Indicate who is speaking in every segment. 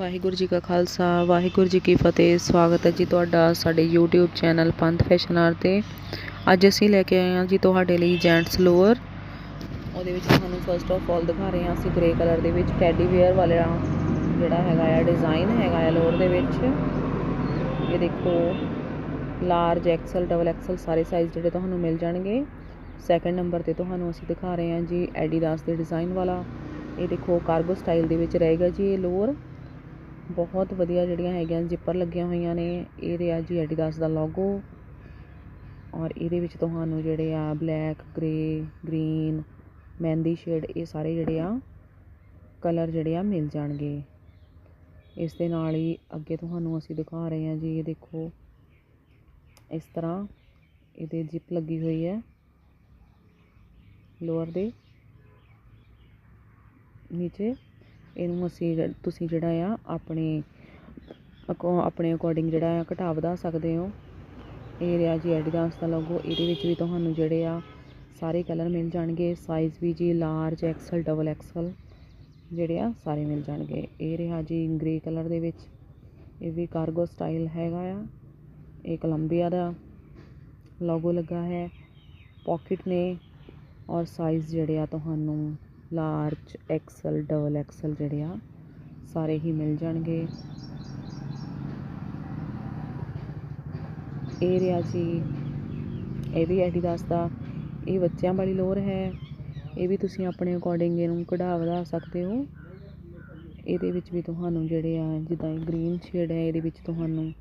Speaker 1: ਵਾਹਿਗੁਰੂ ਜੀ ਕਾ ਖਾਲਸਾ, ਵਾਹਿਗੁਰੂ ਜੀ ਕੀ ਫਤਿਹ। ਸਵਾਗਤ ਹੈ ਜੀ ਤੁਹਾਡਾ ਸਾਡੇ YouTube channel Panth fashion R ਤੇ। ਅੱਜ ਅਸੀਂ ਲੈ ਕੇ ਆਏ ਹਾਂ ਜੀ ਤੁਹਾਡੇ ਲਈ ਜੈਂਟਸ ਲੋਅਰ। ਉਹਦੇ ਵਿੱਚ ਤੁਹਾਨੂੰ ਫਸਟ ਆਫ ਆਲ ਦਿਖਾ ਰਹੇ ਹਾਂ ਅਸੀਂ ਗ੍ਰੇ ਕਲਰ ਦੇ ਵਿੱਚ ਟੈਡੀ ਵੇਅਰ ਵਾਲਾ ਜਿਹੜਾ ਹੈਗਾ ਆ ਡਿਜ਼ਾਈਨ ਹੈਗਾ ਆ ਲੋਅਰ ਦੇ ਵਿੱਚ। ਇਹ ਦੇਖੋ ਲਾਰਜ ਐਕਸਲ ਡਬਲ ਐਕਸਲ ਸਾਰੇ ਸਾਈਜ਼ ਜਿਹੜੇ ਤੁਹਾਨੂੰ ਮਿਲ ਜਾਣਗੇ। ਸੈਕੰਡ ਨੰਬਰ ਤੇ ਤੁਹਾਨੂੰ ਅਸੀਂ ਦਿਖਾ ਰਹੇ ਹਾਂ ਜੀ ਐਡੀਦਾਸ ਦੇ ਡਿਜ਼ਾਈਨ ਵਾਲਾ। ਇਹ ਦੇਖੋ ਕਾਰਗੋ ਸਟਾਈਲ ਦੇ ਵਿੱਚ ਰਹੇਗਾ ਜੀ ਇਹ ਲੋਅਰ। ਬਹੁਤ ਵਧੀਆ ਜਿਹੜੀਆਂ ਹੈਗੀਆਂ ਜਿੱਪਰ ਲੱਗੀਆਂ ਹੋਈਆਂ ਨੇ। ਇਹ ਰਿਹਾ ਜੀ ਐਡੀਦਾਸ ਦਾ ਲੋਗੋ ਔਰ ਇਹਦੇ ਵਿੱਚ ਤੁਹਾਨੂੰ ਜਿਹੜੇ ਆ black grey green mehndi shade ਇਹ ਸਾਰੇ ਜਿਹੜੇ ਆ ਕਲਰ ਜਿਹੜੇ ਆ ਮਿਲ ਜਾਣਗੇ। ਇਸ ਦੇ ਨਾਲ ਹੀ ਅੱਗੇ ਤੁਹਾਨੂੰ ਅਸੀਂ ਦਿਖਾ ਰਹੇ ਹਾਂ ਜੀ, ਇਹ ਦੇਖੋ। ਇਸ ਤਰ੍ਹਾਂ ਇਹਦੇ ਜਿਪ ਲੱਗੀ ਹੋਈ ਹੈ ਲੋਅਰ ਦੇ। ਨੀਚੇ ਇਹਨੂੰ ਅਸੀਂ ਤੁਸੀਂ ਜਿਹੜਾ ਆ ਆਪਣੇ ਅਕੋ, ਆਪਣੇ ਅਕੋਰਡਿੰਗ ਜਿਹੜਾ ਆ ਘਟਾ ਵਧਾ ਸਕਦੇ ਹੋ। ਇਹ ਰਿਹਾ ਜੀ ਐਡੀਦਾਸ ਦਾ ਲੋਗੋ ਇਹਦੇ ਵਿੱਚ ਵੀ ਤੁਹਾਨੂੰ ਜਿਹੜੇ ਆ ਸਾਰੇ ਕਲਰ ਮਿਲ ਜਾਣਗੇ। ਸਾਈਜ਼ ਵੀ ਜੀ ਲਾਰਜ ਐਕਸਲ ਡਬਲ ਐਕਸਲ ਜਿਹੜੇ ਆ ਸਾਰੇ ਮਿਲ ਜਾਣਗੇ। ਇਹ ਰਿਹਾ ਜੀ ਗ੍ਰੇ ਕਲਰ ਦੇ ਵਿੱਚ। ਇਹ ਵੀ ਕਾਰਗੋ ਸਟਾਈਲ ਹੈਗਾ ਆ। ਇਹ ਕੋਲੰਬੀਆ ਦਾ ਲੋਗੋ ਲੱਗਾ ਹੈ। ਪਾਕਟ ਨੇ ਔਰ ਸਾਈਜ਼ ਜਿਹੜੇ ਆ ਤੁਹਾਨੂੰ ਲਾਰਜ ਐਕਸਲ, ਡਬਲ ਐਕਸਲ ਜਿਹੜੇ ਆ, ਸਾਰੇ ਹੀ ਮਿਲ ਜਾਣਗੇ। ਇਹ ਰਿਹਾ ਜੀ, ਇਹ ਵੀ ਐਡੀਦਾਸ ਦਾ, ਇਹ ਬੱਚਿਆਂ ਵਾਲੀ ਲੋਅਰ ਹੈ। ਇਹ ਵੀ ਤੁਸੀਂ ਆਪਣੇ ਅਕੋਰਡਿੰਗ ਇਹਨੂੰ ਕਢਾ ਵਧਾ ਸਕਦੇ ਹੋ। ਇਹਦੇ ਵਿੱਚ ਵੀ ਤੁਹਾਨੂੰ ਜਿਹੜੇ ਆ, ਜਿੱਦਾਂ ਇਹ ਗ੍ਰੀਨ ਸ਼ੇਡ ਹੈ, ਇਹਦੇ ਵਿੱਚ ਤੁਹਾਨੂੰ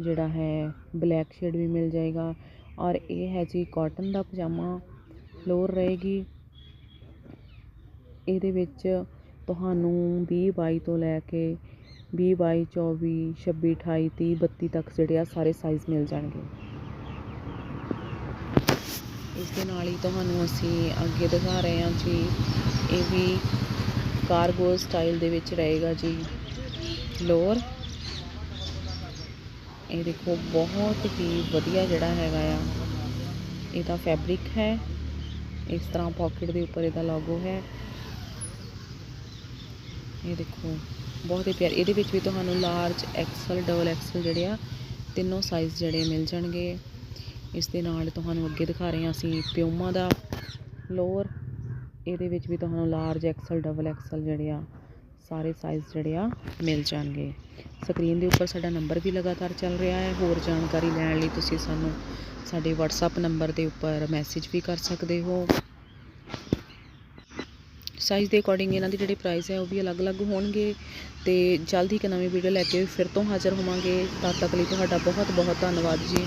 Speaker 1: ਜਿਹੜਾ ਹੈ ਬਲੈਕ ਸ਼ੇਡ ਵੀ ਮਿਲ ਜਾਏਗਾ। ਔਰ ਇਹ ਹੈ ਜੀ ਕਾਟਨ ਦਾ ਪਜਾਮਾ, ਲੋਅਰ ਰਹੇਗੀ। ਇਹਦੇ ਵਿੱਚ ਤੁਹਾਨੂੰ ਵੀਹ ਬਾਈ ਤੋਂ ਲੈ ਕੇ ਵੀਹ ਬਾਈ, ਚੌਵੀ, ਛੱਬੀ, ਅਠਾਈ, ਤੀਹ, ਬੱਤੀ ਤੱਕ ਜਿਹੜੇ ਆ ਸਾਰੇ ਸਾਈਜ਼ ਮਿਲ ਜਾਣਗੇ। ਇਸ ਦੇ ਨਾਲ ਹੀ ਤੁਹਾਨੂੰ ਅਸੀਂ ਅੱਗੇ ਦਿਖਾ ਰਹੇ ਹਾਂ ਜੀ, ਇਹ ਵੀ ਕਾਰਗੋ ਸਟਾਈਲ ਦੇ ਵਿੱਚ ਰਹੇਗਾ ਜੀ। ਲੋਅਰ। ਇਹ ਦੇਖੋ ਬਹੁਤ ਹੀ ਵਧੀਆ ਜਿਹੜਾ ਹੈਗਾ ਆ। ਇਹਦਾ ਫੈਬਰਿਕ ਹੈ। ਇਸ ਤਰ੍ਹਾਂ ਪਾਕਟ ਦੇ ਉੱਪਰ ਇਹਦਾ ਲੋਗੋ ਹੈ। ਇਹ ਦੇਖੋ, ਬਹੁਤ ਹੀ ਪਿਆਰੇ। ਇਹਦੇ ਵਿੱਚ ਵੀ ਤੁਹਾਨੂੰ ਲਾਰਜ ਐਕਸਲ ਡਬਲ ਐਕਸਲ ਜਿਹੜੇ ਆ, ਤਿੰਨੋਂ ਸਾਈਜ਼ ਜਿਹੜੇ ਮਿਲ ਜਾਣਗੇ। ਇਸ ਦੇ ਨਾਲ ਤੁਹਾਨੂੰ ਅੱਗੇ ਦਿਖਾ ਰਹੇ ਹਾਂ ਅਸੀਂ ਪਿਊਮਾ ਦਾ ਲੋਅਰ। ਇਹਦੇ ਵਿੱਚ ਵੀ ਤੁਹਾਨੂੰ ਲਾਰਜ ਐਕਸਲ ਡਬਲ ਐਕਸਲ ਜਿਹੜੇ ਆ, ਸਾਰੇ ਸਾਈਜ਼ ਜਿਹੜੇ ਆ ਮਿਲ ਜਾਣਗੇ। ਸਕਰੀਨ ਦੇ ਉੱਪਰ ਸਾਡਾ ਨੰਬਰ ਵੀ ਲਗਾਤਾਰ ਚੱਲ ਰਿਹਾ ਹੈ। ਹੋਰ ਜਾਣਕਾਰੀ ਲੈਣ ਲਈ ਤੁਸੀਂ ਸਾਨੂੰ ਸਾਡੇ WhatsApp ਨੰਬਰ ਦੇ ਉੱਪਰ ਮੈਸੇਜ ਵੀ ਕਰ ਸਕਦੇ ਹੋ। ਸਾਈਜ਼ ਦੇ ਅਕੋਰਡਿੰਗ ਇਹਨਾਂ ਦੀ ਜਿਹੜੀ ਪ੍ਰਾਈਸ ਹੈ ਉਹ ਵੀ ਅਲੱਗ-ਅਲੱਗ ਹੋਣਗੇ ਤੇ ਹੀ ਇੱਕ ਨਵੀਂ ਵੀਡੀਓ ਲੈ ਕੇ ਫਿਰ ਤੋਂ ਹਾਜ਼ਰ ਹੋਵਾਂਗੇ। ਤਦ ਤੱਕ ਲਈ ਤੁਹਾਡਾ ਬਹੁਤ ਬਹੁਤ ਧੰਨਵਾਦ ਜੀ।